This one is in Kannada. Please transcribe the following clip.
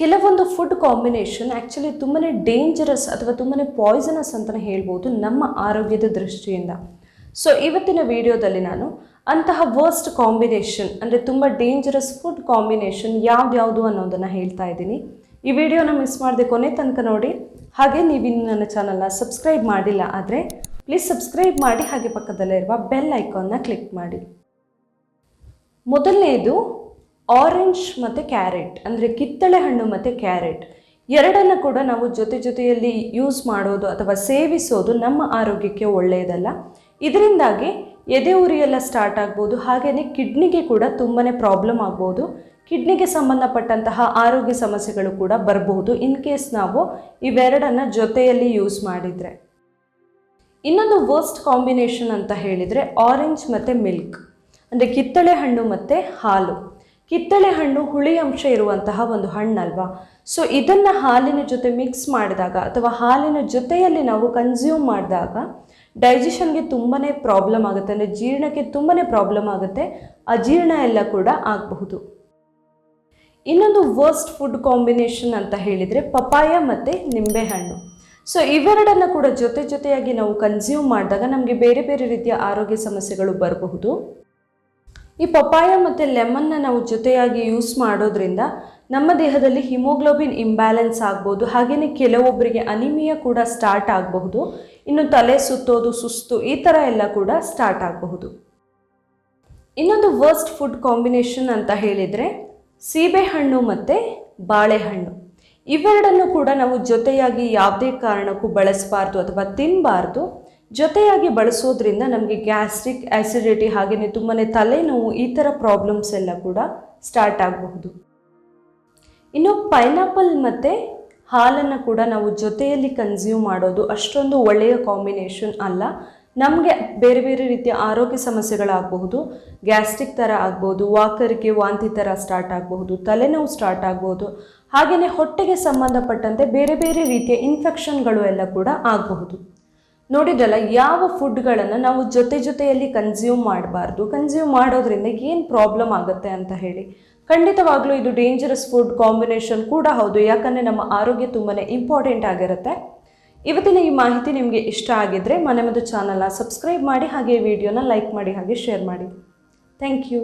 ಕೆಲವೊಂದು ಫುಡ್ ಕಾಂಬಿನೇಷನ್ ಆ್ಯಕ್ಚುಲಿ ತುಂಬಾ ಡೇಂಜರಸ್ ಅಥವಾ ತುಂಬಾ ಪಾಯ್ಸನಸ್ ಅಂತಲೇ ಹೇಳ್ಬೋದು ನಮ್ಮ ಆರೋಗ್ಯದ ದೃಷ್ಟಿಯಿಂದ. ಸೊ ಇವತ್ತಿನ ವಿಡಿಯೋದಲ್ಲಿ ನಾನು ಅಂತಹ ವರ್ಸ್ಟ್ ಕಾಂಬಿನೇಷನ್ ಅಂದರೆ ತುಂಬ ಡೇಂಜರಸ್ ಫುಡ್ ಕಾಂಬಿನೇಷನ್ ಯಾವ್ದ್ಯಾವುದು ಅನ್ನೋದನ್ನು ಹೇಳ್ತಾ ಇದ್ದೀನಿ. ಈ ವಿಡಿಯೋನ ಮಿಸ್ ಮಾಡದೆ ಕೊನೆ ತನಕ ನೋಡಿ. ಹಾಗೆ ನೀವಿನ್ನು ನನ್ನ ಚಾನಲ್ನ ಸಬ್ಸ್ಕ್ರೈಬ್ ಮಾಡಿಲ್ಲ ಆದರೆ ಪ್ಲೀಸ್ ಸಬ್ಸ್ಕ್ರೈಬ್ ಮಾಡಿ ಹಾಗೆ ಪಕ್ಕದಲ್ಲೇ ಇರುವ ಬೆಲ್ ಐಕಾನ್ನ ಕ್ಲಿಕ್ ಮಾಡಿ. ಮೊದಲನೇದು ಆರೆಂಜ್ ಮತ್ತು ಕ್ಯಾರೆಟ್ ಅಂದರೆ ಕಿತ್ತಳೆ ಹಣ್ಣು ಮತ್ತು ಕ್ಯಾರೆಟ್ ಎರಡನ್ನು ಕೂಡ ನಾವು ಜೊತೆ ಜೊತೆಯಲ್ಲಿ ಯೂಸ್ ಮಾಡೋದು ಅಥವಾ ಸೇವಿಸೋದು ನಮ್ಮ ಆರೋಗ್ಯಕ್ಕೆ ಒಳ್ಳೆಯದಲ್ಲ. ಇದರಿಂದಾಗಿ ಎದೆ ಉರಿಯೆಲ್ಲ ಸ್ಟಾರ್ಟ್ ಆಗ್ಬೋದು ಹಾಗೆಯೇ ಕಿಡ್ನಿಗೆ ಕೂಡ ತುಂಬಾ ಪ್ರಾಬ್ಲಮ್ ಆಗ್ಬೋದು. ಕಿಡ್ನಿಗೆ ಸಂಬಂಧಪಟ್ಟಂತಹ ಆರೋಗ್ಯ ಸಮಸ್ಯೆಗಳು ಕೂಡ ಬರಬಹುದು ಇನ್ ಕೇಸ್ ನಾವು ಇವೆರಡನ್ನು ಜೊತೆಯಲ್ಲಿ ಯೂಸ್ ಮಾಡಿದರೆ. ಇನ್ನೊಂದು ವರ್ಸ್ಟ್ ಕಾಂಬಿನೇಷನ್ ಅಂತ ಹೇಳಿದರೆ ಆರೆಂಜ್ ಮತ್ತು ಮಿಲ್ಕ್ ಅಂದರೆ ಕಿತ್ತಳೆ ಹಣ್ಣು ಮತ್ತು ಹಾಲು. ಕಿತ್ತಳೆ ಹಣ್ಣು, ಹುಳಿ ಅಂಶ ಇರುವಂತಹ ಒಂದು ಹಣ್ಣಲ್ವಾ? ಸೊ ಇದನ್ನು ಹಾಲಿನ ಜೊತೆ ಮಿಕ್ಸ್ ಮಾಡಿದಾಗ ಅಥವಾ ಹಾಲಿನ ಜೊತೆಯಲ್ಲಿ ನಾವು ಕನ್ಸ್ಯೂಮ್ ಮಾಡಿದಾಗ ಡೈಜೆಷನ್ಗೆ ತುಂಬಾ ಪ್ರಾಬ್ಲಮ್ ಆಗುತ್ತೆ, ಅಂದರೆ ಜೀರ್ಣಕ್ಕೆ ತುಂಬಾ ಪ್ರಾಬ್ಲಮ್ ಆಗುತ್ತೆ, ಅಜೀರ್ಣ ಎಲ್ಲ ಕೂಡ ಆಗಬಹುದು. ಇನ್ನೊಂದು ವರ್ಸ್ಟ್ ಫುಡ್ ಕಾಂಬಿನೇಷನ್ ಅಂತ ಹೇಳಿದರೆ ಪಪಾಯ ಮತ್ತು ನಿಂಬೆಹಣ್ಣು ಸೊ ಇವೆರಡನ್ನು ಕೂಡ ಜೊತೆ ಜೊತೆಯಾಗಿ ನಾವು ಕನ್ಸ್ಯೂಮ್ ಮಾಡಿದಾಗ ನಮಗೆ ಬೇರೆ ಬೇರೆ ರೀತಿಯ ಆರೋಗ್ಯ ಸಮಸ್ಯೆಗಳು ಬರಬಹುದು. ಈ ಪಪ್ಪಾಯ ಮತ್ತು ಲೆಮನ್ನ ನಾವು ಜೊತೆಯಾಗಿ ಯೂಸ್ ಮಾಡೋದ್ರಿಂದ ನಮ್ಮ ದೇಹದಲ್ಲಿ ಹಿಮೋಗ್ಲೋಬಿನ್ ಇಂಬ್ಯಾಲೆನ್ಸ್ ಆಗ್ಬೋದು. ಹಾಗೆಯೇ ಕೆಲವೊಬ್ಬರಿಗೆ ಅನಿಮಿಯಾ ಕೂಡ ಸ್ಟಾರ್ಟ್ ಆಗಬಹುದು. ಇನ್ನು ತಲೆ ಸುತ್ತೋದು, ಸುಸ್ತು ಈ ಥರ ಎಲ್ಲ ಕೂಡ ಸ್ಟಾರ್ಟ್ ಆಗಬಹುದು. ಇನ್ನೊಂದು ವರ್ಸ್ಟ್ ಫುಡ್ ಕಾಂಬಿನೇಷನ್ ಅಂತ ಹೇಳಿದರೆ ಸೀಬೆಹಣ್ಣು ಮತ್ತು ಬಾಳೆಹಣ್ಣು. ಇವೆರಡನ್ನು ಕೂಡ ನಾವು ಜೊತೆಯಾಗಿ ಯಾವುದೇ ಕಾರಣಕ್ಕೂ ಬಳಸಬಾರ್ದು ಅಥವಾ ತಿನ್ನಬಾರ್ದು ಜೊತೆಯಾಗಿ ಬಳಸೋದ್ರಿಂದ ನಮಗೆ ಗ್ಯಾಸ್ಟ್ರಿಕ್ ಆ್ಯಸಿಡಿಟಿ ಹಾಗೆಯೇ ತುಂಬಾ ತಲೆನೋವು ಈ ಥರ ಪ್ರಾಬ್ಲಮ್ಸ್ ಎಲ್ಲ ಕೂಡ ಸ್ಟಾರ್ಟ್ ಆಗಬಹುದು. ಇನ್ನು ಪೈನಾಪಲ್ ಮತ್ತು ಹಾಲನ್ನು ಕೂಡ ನಾವು ಜೊತೆಯಲ್ಲಿ ಕನ್ಸ್ಯೂಮ್ ಮಾಡೋದು ಅಷ್ಟೊಂದು ಒಳ್ಳೆಯ ಕಾಂಬಿನೇಷನ್ ಅಲ್ಲ. ನಮಗೆ ಬೇರೆ ಬೇರೆ ರೀತಿಯ ಆರೋಗ್ಯ ಸಮಸ್ಯೆಗಳಾಗಬಹುದು. ಗ್ಯಾಸ್ಟ್ರಿಕ್ ಥರ ಆಗ್ಬೋದು ವಾಕರಿಕೆ ವಾಂತಿ ಥರ ಸ್ಟಾರ್ಟ್ ಆಗಬಹುದು, ತಲೆನೋವು ಸ್ಟಾರ್ಟ್ ಆಗ್ಬೋದು ಹಾಗೆಯೇ ಹೊಟ್ಟೆಗೆ ಸಂಬಂಧಪಟ್ಟಂತೆ ಬೇರೆ ಬೇರೆ ರೀತಿಯ ಇನ್ಫೆಕ್ಷನ್ಗಳು ಎಲ್ಲ ಕೂಡ ಆಗಬಹುದು. ನೋಡಿದ್ರಲ್ಲ, ಯಾವ ಫುಡ್ಗಳನ್ನು ನಾವು ಜೊತೆ ಜೊತೆಯಲ್ಲಿ ಕನ್ಸ್ಯೂಮ್ ಮಾಡಬಾರ್ದು. ಕನ್ಸ್ಯೂಮ್ ಮಾಡೋದ್ರಿಂದ ಏನು ಪ್ರಾಬ್ಲಮ್ ಆಗುತ್ತೆ ಅಂತ ಹೇಳಿ. ಖಂಡಿತವಾಗ್ಲೂ ಇದು ಡೇಂಜರಸ್ ಫುಡ್ ಕಾಂಬಿನೇಷನ್ ಕೂಡ ಹೌದು. ಯಾಕಂದರೆ ನಮ್ಮ ಆರೋಗ್ಯ ತುಂಬಾ ಇಂಪಾರ್ಟೆಂಟ್ ಆಗಿರುತ್ತೆ. ಇವತ್ತಿನ ಈ ಮಾಹಿತಿ ನಿಮಗೆ ಇಷ್ಟ ಆಗಿದ್ದರೆ ಮನೆ ಮತ್ತು ಚಾನಲ್ನ ಸಬ್ಸ್ಕ್ರೈಬ್ ಮಾಡಿ, ಹಾಗೆ ವಿಡಿಯೋನ ಲೈಕ್ ಮಾಡಿ, ಹಾಗೆ ಶೇರ್ ಮಾಡಿ. Thank you